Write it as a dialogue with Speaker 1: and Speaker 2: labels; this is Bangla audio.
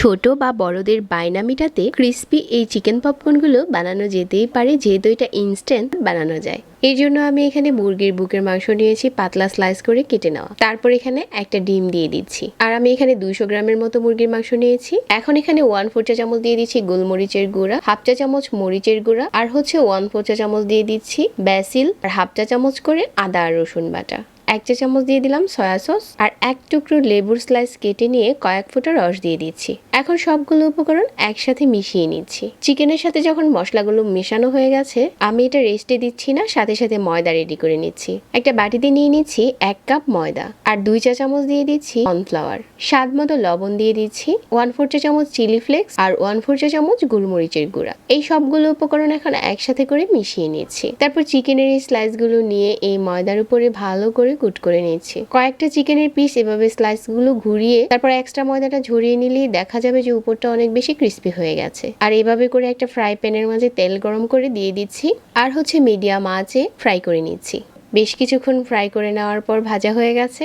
Speaker 1: ছোট বা বড়দের বায়না মিটাতে ক্রিস্পি এই চিকেন পপকর্নগুলো বানানো যেতেই পারে, যেহেতু এটা ইনস্ট্যান্ট বানানো যায়। এর জন্য আমি এখানে মুরগির বুকের মাংস নিয়েছি, পাতলা স্লাইস করে কেটে নেওয়া। তারপর এখানে একটা ডিম দিয়ে দিচ্ছি। আর আমি এখানে দুইশো গ্রামের মতো মুরগির মাংস নিয়েছি। এখন এখানে ওয়ান ফোর চা চামচ দিয়ে দিচ্ছি গোলমরিচের গুঁড়া হাফ চা চামচ মরিচের গুঁড়া, আর হচ্ছে ওয়ান ফোর চা চামচ দিয়ে দিচ্ছি ব্যাসিল আর হাফ চা চামচ করে আদা আর রসুন বাটা। এক চা চামচ দিয়ে দিলাম সয়া সস আর এক টুকরো লেবুর স্লাইস কেটে নিয়ে কয়েক ফোঁটা রস দিয়ে দিচ্ছি। এখন সবগুলো উপকরণ একসাথে মিশিয়ে নিচ্ছি। চিকেনের সাথে যখন মশলাগুলো মেশানো হয়ে গেছে, আমি এটা রেস্টে দিচ্ছি না, সাথে সাথে ময়দা রেডি করে নিচ্ছি। একটা বাটিতে নিয়ে নিচ্ছি এক কাপ ময়দা আর দুই চা চামচ দিয়ে দিচ্ছি কর্নফ্লাওয়ার স্বাদ মতো লবণ দিয়ে দিচ্ছি ওয়ান ফোর চা চামচ চিলি ফ্লেক্স আর ওয়ান ফোর চা চামচ গোলমরিচের গুঁড়া। এই সবগুলো উপকরণ এখন একসাথে করে মিশিয়ে নিচ্ছি। তারপর চিকেনের এই স্লাইসগুলো নিয়ে এই ময়দার উপরে ভালো করে কুট করে নিচ্ছি কয়েকটা চিকেনের পিস এভাবে স্লাইসগুলো ঘুরিয়ে, তারপর এক্সট্রা ময়দাটা ঝরিয়ে নিলেই দেখা যাবে যে উপরটা অনেক বেশি ক্রিস্পি হয়ে গেছে। আর এভাবে করে একটা ফ্রাই প্যানের মাঝে তেল গরম করে দিয়ে দিচ্ছি। আর হচ্ছে মিডিয়াম আঁচে ফ্রাই করে নিচ্ছি। বেশ কিছুক্ষণ ফ্রাই করে নেওয়ার পর ভাজা হয়ে গেছে।